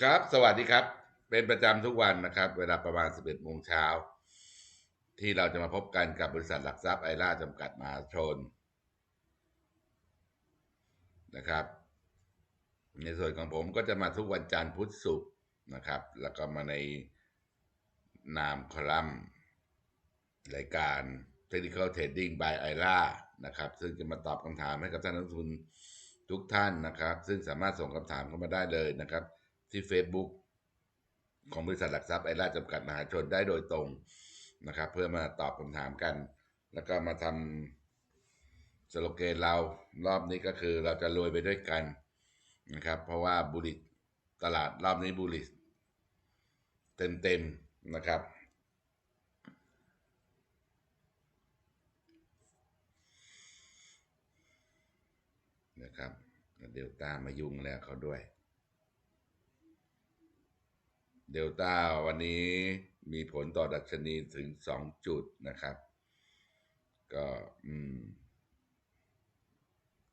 ครับ สวัสดีครับ เป็นประจำทุกวันนะครับ เวลาประมาณ 11โมงเช้า ที่เราจะมาพบกันกับบริษัทหลักทรัพย์ไอร่าจำกัดมหาชนนะครับ ในส่วนของผมก็จะมาทุกวันจันทร์พุธศุกร์นะครับ แล้วก็มาในนามคอลัมน์รายการ Technical Trading by i r a นะครับ ซึ่งจะมาตอบคำถามให้กับท่านนักลงทุนทุกท่านนะครับ ซึ่งสามารถส่งคำถามเข้ามาได้เลยนะครับ ที่ Facebook ของบริษัทหลักทรัพย์ไอราจำกัดมหาชนได้โดยตรงนะครับ เพื่อมาตอบคำถามกัน แล้วก็มาทำสโลเกนเรารอบนี้ก็คือเราจะรวยไปด้วยกันนะครับ เพราะว่าบุริตลาดรอบนี้บุริเต็มๆนะครับนะครับเดลต้ามายุ่งแล้วเขาด้วย เดลต้าวันนี้มีผลต่อดัชนีถึงสองจุดนะครับ ก็อืม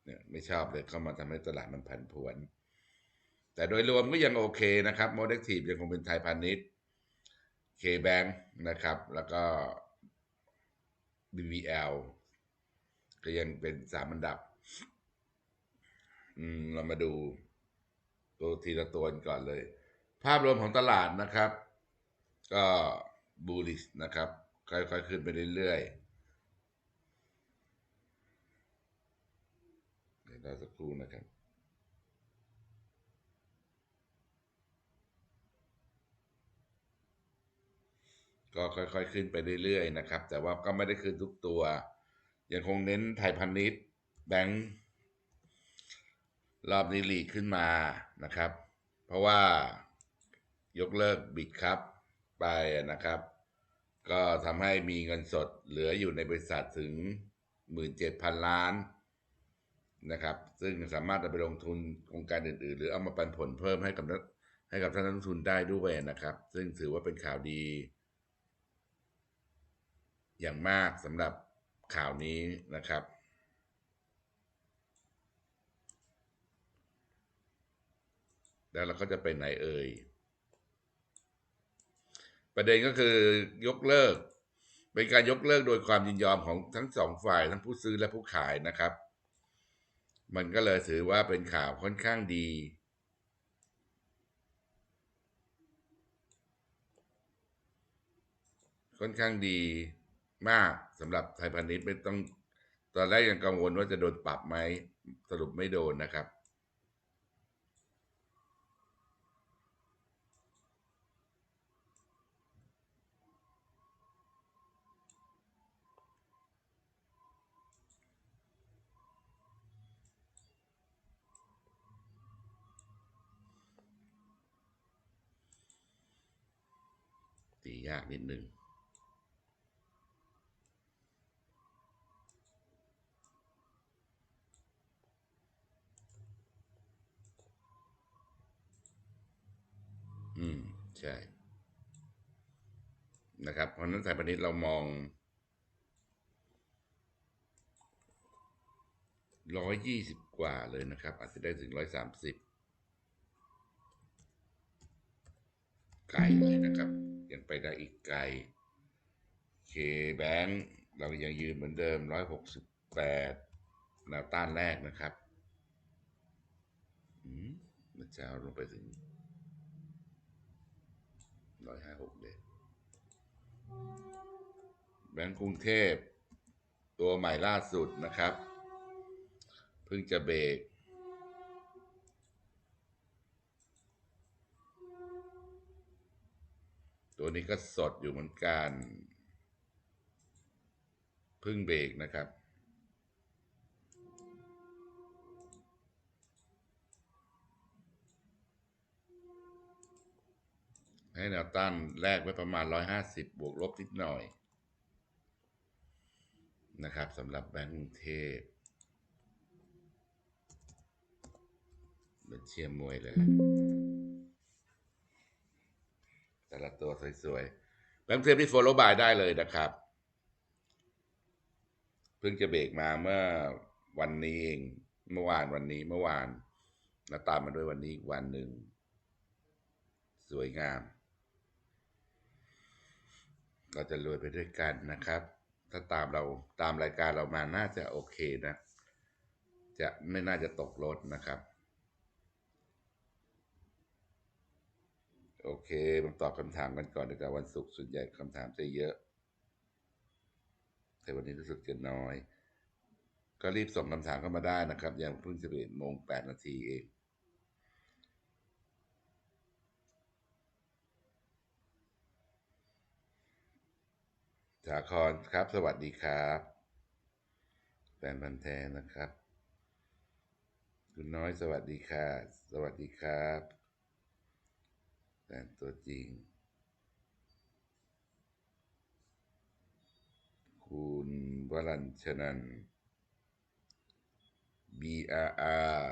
เนี่ยไม่ชอบเลยเข้ามาทำให้ตลาดมันผันผวน แต่โดยรวมก็ยังโอเคนะครับโมเดลทีฟยังคงเป็นไทยพาณิชย์เคแบงนะครับ แล้วก็ BBL ก็ยังเป็นสามอันดับ อืม เรามาดูตัวทีละตัวก่อนเลย ภาพรวมของตลาดนะครับ ก็บูลิสนะครับ ค่อยๆขึ้นไปเรื่อยๆเดี๋ยวเราสักครู่นะครับก็ค่อยๆ ขึ้นไปเรื่อยๆนะครับ แต่ว่าก็ไม่ได้ขึ้นทุกตัว ยังคงเน้นไทยพาณิชย์แบงก์รอบนี้หลีกขึ้นมานะครับ เพราะว่า ยกเลิกบิดครับไปนะครับ ก็ทำให้มีเงินสดเหลืออยู่ในบริษัทถึง 17,000 ล้านนะครับ ซึ่งสามารถเอาไปลงทุนโครงการอื่น ๆ หรือเอามาปันผลเพิ่มให้กับให้กับท่านนักลงทุนได้ด้วยนะครับ ซึ่งถือว่าเป็นข่าวดี อย่างมากสำหรับข่าวนี้นะครับ แล้วเราก็จะไปไหนเอ่ย ประเด็นก็คือยกเลิก เป็นการยกเลิกโดยความยินยอมของทั้งสองฝ่ายทั้งผู้ซื้อและผู้ขายนะครับ มันก็เลยถือว่าเป็นข่าวค่อนข้างดีค่อนข้างดีมากสำหรับไทยพาณิชย์ไม่ต้อง ตอนแรกยังกังวลว่าจะโดนปรับไหมสรุปไม่โดนนะครับ ตียากนิดนึงอืม ใช่ นะครับ เพราะนั้นสายพาณิชย์เรามองร้อยยี่สิบกว่าเลยนะครับ อาจจะได้ถึงร้อยสามสิบไกลเลยนะครับ ยังไปได้อีกไกลเคแบงเรายังยืนเหมือนเดิมร้อยหกสิบแปดแนวต้านแรกนะครับอืมมื่อเช้าลงไปถึงร้อยห้าหกเลยแบงก์กรุงเทพ ตัวใหม่ล่าสุดนะครับ เพิ่งจะเบรก ตัวนี้ก็สดอยู่เหมือนกันพิ่งเบรกนะครับ ให้แนวต้านแรกไว้ประมาณ 150 บวกลบนิดหน่อย นะครับสำหรับแบงก์กรุงเทพเป็นเชียร์มวยเลย ละตัวสวยๆแบงก์กรุงเทพที่ follow by ได้เลยนะครับ เพิ่งจะเบรกมาเมื่อวันนี้เองเมื่อวานวันนี้เมื่อวานแล้วตามมาด้วยวันนี้อีกวันหนึ่ง สวยงาม เราจะรวยไปด้วยกันนะครับ ถ้าตามเราตามรายการเรามาน่าจะโอเคนะ จะไม่น่าจะตกรถนะครับ โอเคมาตอบคำถามกันก่อนดีกว่าวันศุกร์ส่วนใหญ่คำถามจะเยอะ แต่วันนี้รู้สึกจะน้อย ก็รีบส่งคำถามเข้ามาได้นะครับ ยังเพิ่งจะเป็นโมงแปดนาทีเองสาครครับ สวัสดีครับแฟนพันธ์แท้นะครับ คุณน้อยสวัสดีค่ะ สวัสดีครับ แฟนตัวจริง คุณวรัญชนัน BRR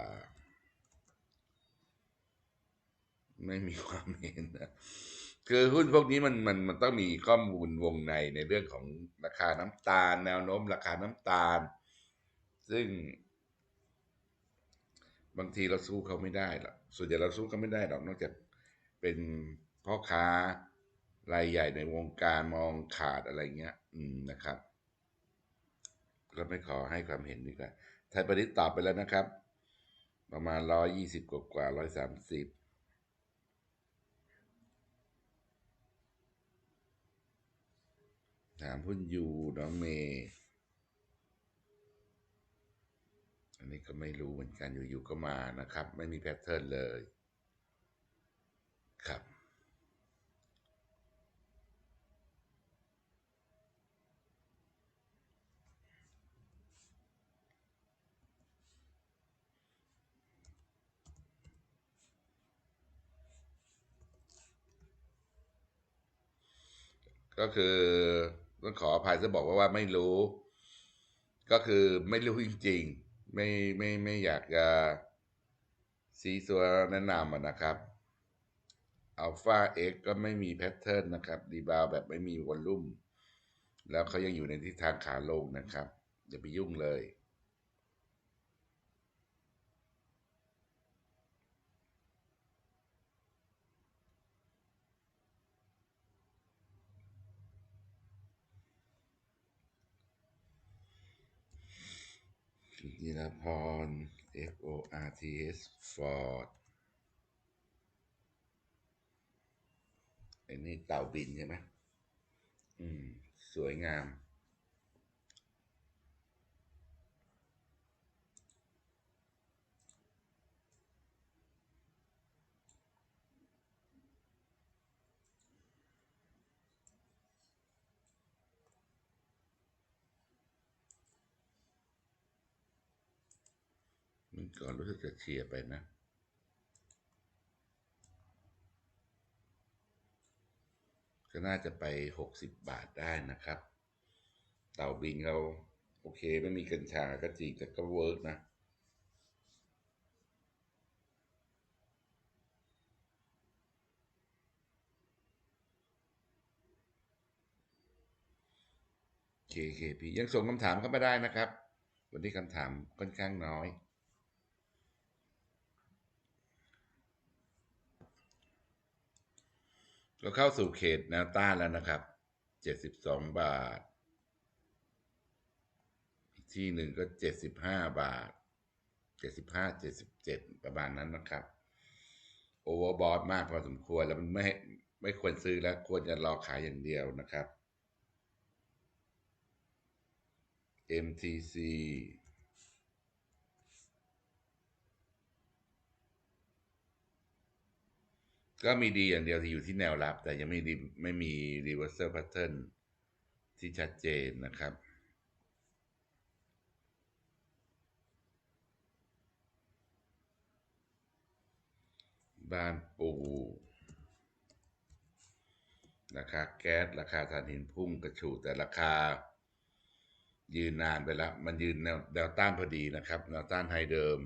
ไม่มีความเห็นนะคือหุ้นพวกนี้มันมันมันต้องมีข้อมูลวงในในเรื่องของราคาน้ำตาล แนวโน้มราคาน้ำตาล ซึ่ง บางทีเราสู้เขาไม่ได้หรอกส่วนใหญ่เราสู้เขาไม่ได้หรอกนอกจาก เป็นพ่อค้ารายใหญ่ในวงการมองขาดอะไรเงี้ย อืมนะครับ ก็ไม่ขอให้ความเห็นดีกว่าไทยประดิษฐ์ตอบไปแล้วนะครับ ประมาณร้อยยี่สิบกว่ากว่าร้อยสามสิบถามหุ้นยูน้องเมย์อันนี้ก็ไม่รู้เหมือนกันอยู่ๆก็มานะครับ ไม่มีแพทเทิร์นเลย ครับ ก็คือต้องขออภัยจะบอกว่าว่าไม่รู้ ก็คือไม่รู้จริงๆ ไม่ไม่ไม่อยากจะซีซัวแนะนำนะครับ อัลฟาเอ็กก็ไม่มีแพทเทิร์นนะครับดีบาวแบบไม่มีวอลลุ่ม แล้วเขายังอยู่ในทิศทางขาลงนะครับอย่าไปยุ่งเลยจิรพร F O R T S Ford อันนี้เต่าบินใช่ไหมอืม สวยงาม มันก่อนรู้สึกจะเชียร์ไปนะ ก็น่าจะไปหกสิบบาทได้นะครับ เต่าบินเรา โอเคไม่มีกัญชาก็จริงแต่ก็เวิร์กนะ KKP ยังส่งคำถามเข้ามาได้นะครับ วันนี้คำถามค่อนข้างน้อย ก็เข้าสู่เขตแนวต้านแล้วนะครับเจ็ดสิบสองบาท อีกที่หนึ่งก็เจ็ดสิบห้าบาทเจ็ดสิบห้าเจ็ดสิบเจ็ดประมาณนั้นนะครับ โอเวอร์บอทมากพอสมควรแล้วมันไม่ไม่ควรซื้อแล้วควรจะรอขายอย่างเดียวนะครับ MTC ก็มีดีอย่างเดียวที่อยู่ที่แนวรับ แต่ยังไม่ดีไม่มี reversal pattern ที่ชัดเจนนะครับ บ้านปูราคาแก๊ส ราคาถ่านหินพุ่งกระฉูดแต่ราคา ยืนนานไปแล้ว มันยืนแนวแนวต้านพอดีนะครับ แนวต้านไฮเดิม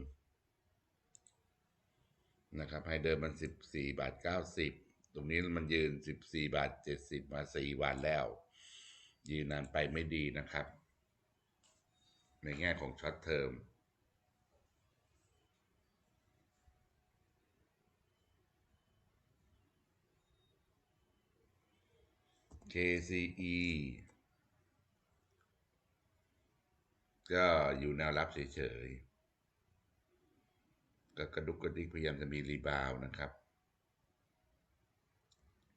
นะครับไฮเดิมมันสิบสี่บาทเก้าสิบตรงนี้มันยืนสิบสี่บาทเจ็ดสิบมาสี่วันแล้ว ยืนนานไปไม่ดีนะครับ ในแง่ของช็อตเทอม KCE ก็อยู่แนวรับเฉยๆ ก็กระดุกกระดิกพยายามจะมีรีบาวนะครับ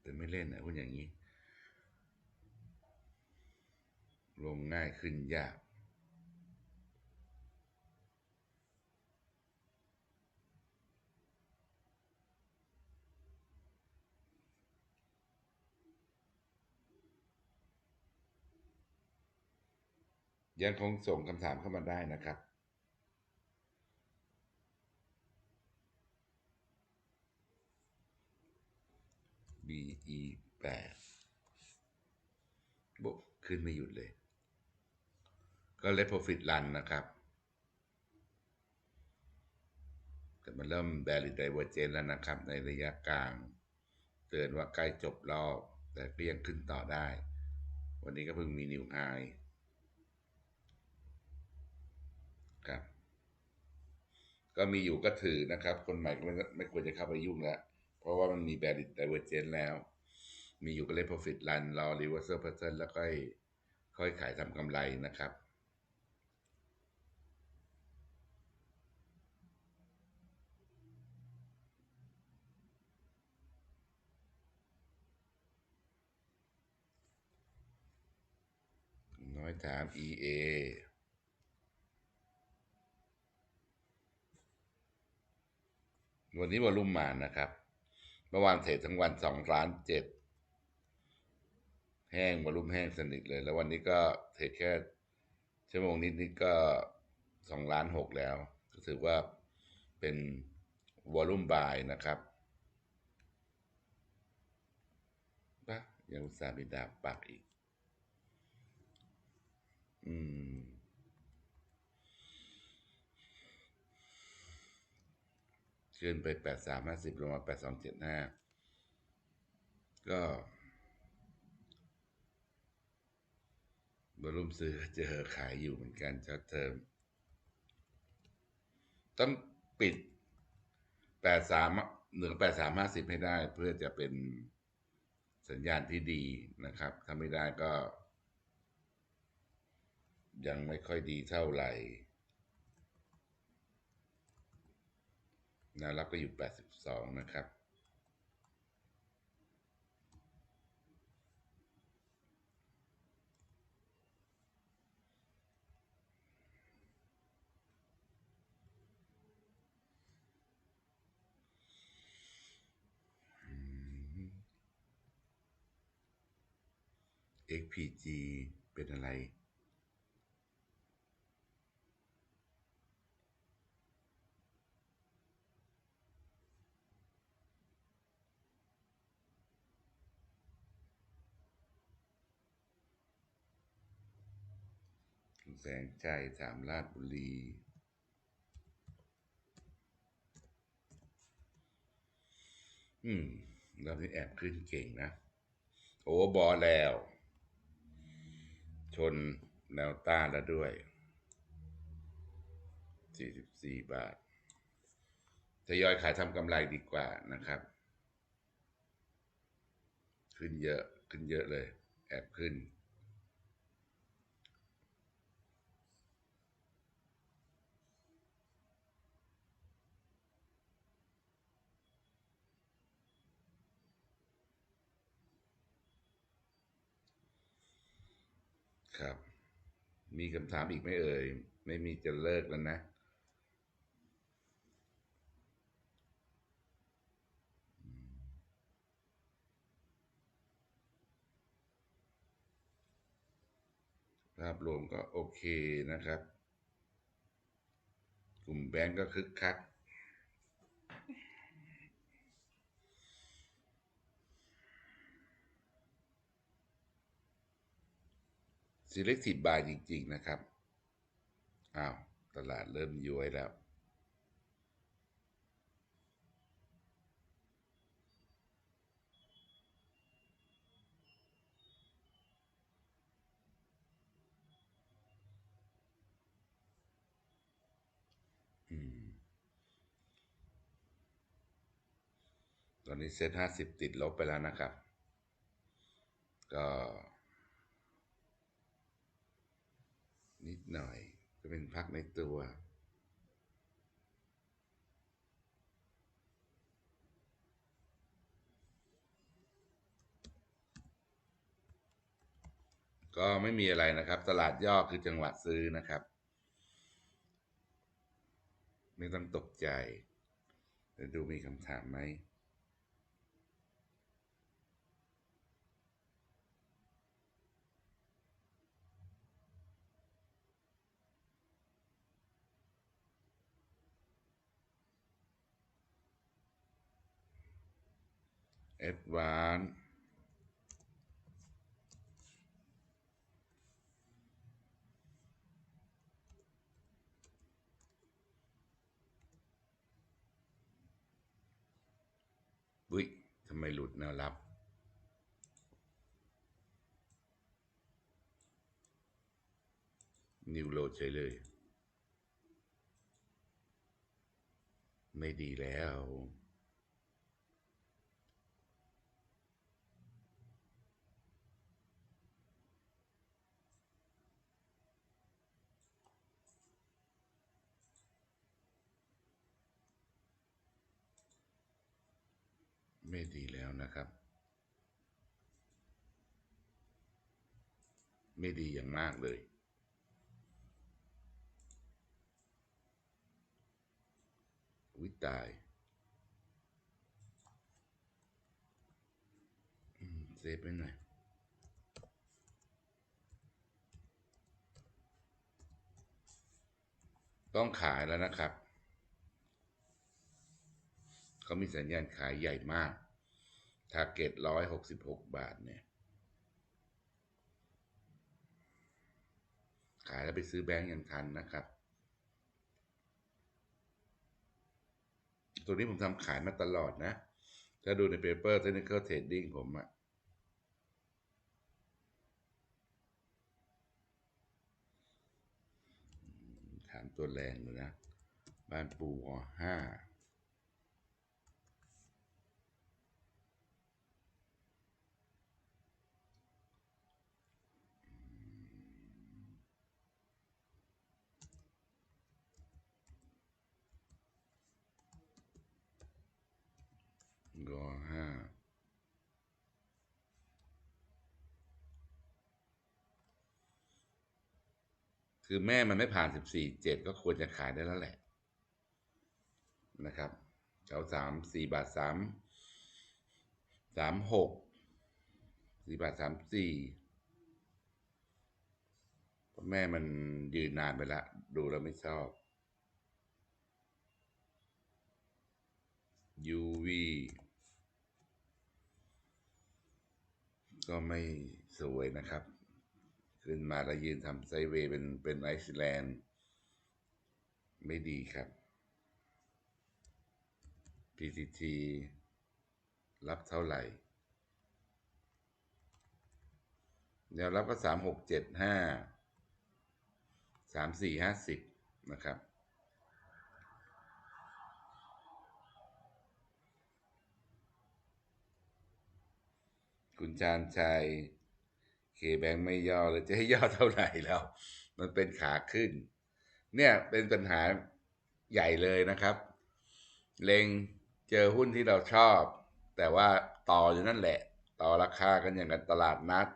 แต่ไม่เล่นนะคุณอย่างนี้ ลงง่ายขึ้นยากยังคงส่งคำถามเข้ามาได้นะครับ e 8บกขึ้นไม่หยุดเลย ก็เล t profit run นะครับ แต่มันเริ่ม bearish divergence แล้วนะครับ ในระยะกลาง เตือนว่าใกล้จบรอบ แต่ก็ยังขึ้นต่อได้ วันนี้ก็เพิ่งมีนิวไฮครับ ก็มีอยู่ก็ถือนะครับ คนใหม่ก็ไม่ควรจะเข้าไปยุ่งแล้ว เพราะว่ามันมี bearish divergence แล้ว มีอยู่ก็เล่น profit run รอ reversal pattern แล้วค่อยค่อยขายทำกำไรนะครับน้อยถาม EA วันนี้วอลุ่มมานะครับ เมื่อวานเทรดทั้งวันสองล้านเจ็ด แห้งวอลุ่มแห้งสนิทเลย แล้ววันนี้ก็เทรดแค่ชั่วโมงนิดนิดก็สองล้านหกแล้วก็ถือว่าเป็นวอลุ่มบายนะครับปะยังอุตส่าห์มีดาบปักอีก อืมขึ้นไปแปดสามห้าสิบลงมาแปดสองเจ็ดห้าก็ บรรลุมซื้อเจอขายอยู่เหมือนกันช็อตเทอมต้องปิดแปดสามหนึ่งแปดสามห้าสิบให้ได้ เพื่อจะเป็นสัญญาณที่ดีนะครับ ถ้าไม่ได้ก็ ยังไม่ค่อยดีเท่าไหร่แนวรับก็อยู่ 82 นะครับ XPG เป็นอะไรแสงใจถามราชบุรี อืมเราที่แอบขึ้นเก่งนะ โอ้บอแล้ว ชนแนวต้านแล้วด้วย 44 บาททยอยขายทำกำไรดีกว่านะครับ ขึ้นเยอะขึ้นเยอะเลย แอบขึ้น ครับ มีคำถามอีกไหมเอ่ย ไม่มีจะเลิกแล้วนะ ภาพรวมก็โอเคนะครับ กลุ่มแบงก์ก็คึกคัก selective buy จริง ๆ นะครับ อ้าว ตลาดเริ่มย้วยแล้ว อืม ตอนนี้เซ็ตห้าสิบติดลบไปแล้วนะครับ ก็ ก็ นิดหน่อย ก็เป็นพักในตัว ก็ไม่มีอะไรนะครับ ตลาดย่อคือจังหวะซื้อนะครับ ไม่ต้องตกใจเดี๋ยวดูมีคำถามไหม แอดวานอุ้ยทำไมหลุดแนวรับนิวโหลดเฉยเลย ไม่ดีแล้ว ไม่ดีแล้วนะครับ ไม่ดีอย่างมากเลยวิตายเซฟไปหน่อยต้องขายแล้วนะครับ เขามีสัญญาณขายใหญ่มาก ทาร์เก็ตร้อยหกสิบหกบาทเนี่ย ขายแล้วไปซื้อแบงก์ยังทันนะครับ ตัวนี้ผมทำขายมาตลอดนะ ถ้าดูในเปเปอร์ Technical Trading ผมอะถามตัวแรงเลยนะ บ้านปูห้า กห้า คือแม่มันไม่ผ่านสิบสี่เจ็ดก็ควรจะขายได้แล้วแหละ นะครับเก้าสามสี่บาทสามสามหกสี่บาทสามสี่แม่มันยืนนานไปล้วดูแล้วไม่ชอบ UV ก็ไม่สวยนะครับ ขึ้นมาแล้วยืนทำไซเวย์เป็นเป็นไอซ์แลนด์ไม่ดีครับ PTT รับเท่าไหร่แนวรับก็สามหกเจ็ดห้าสามสี่ห้าสิบนะครับ คุณชาญชัย แบงค์ไม่ย่อเลยจะให้ย่อเท่าไหร่แล้ว มันเป็นขาขึ้น เนี่ยเป็นปัญหาใหญ่เลยนะครับ เลงเจอหุ้นที่เราชอบ แต่ว่าต่ออยู่นั่นแหละ ต่อราคากันอย่างกันตลาดนัด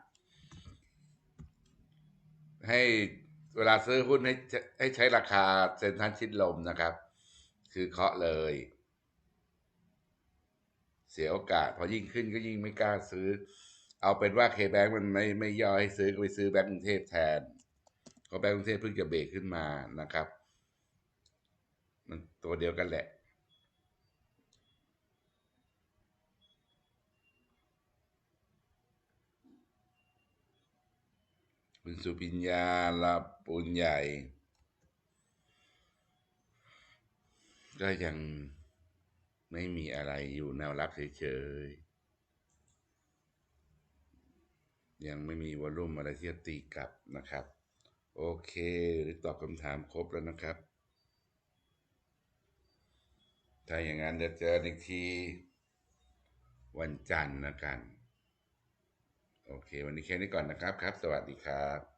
ให้เวลาซื้อหุ้นให้ให้ใช้ราคาเซ็นทรัลชิดลมนะครับ คือเคาะเลย เสียโอกาสพอยิ่งขึ้นก็ยิ่งไม่กล้าซื้อ เอาเป็นว่าเคแบงมันไม่ไม่ย่อให้ซื้อก็ไปซื้อแบงก์กรุงเทพแทนเพราะแบงก์กรุงเทพเพิ่งจะเบรกขึ้นมานะครับ มันตัวเดียวกันแหละ คุณสุพิญญาลาปุญใหญ่ ก็ยังไม่มีอะไรอยู่แนวรับเฉยๆ ยังไม่มีวอลลุ่มอะไรที่จะตีกลับนะครับ โอเคตอบคำถามครบแล้วนะครับ ถ้าอย่างนั้นเดี๋ยวเจออีกทีวันจันทร์นะกันโโอเค วันนี้แค่นี้ก่อนนะครับครับ สวัสดีครับ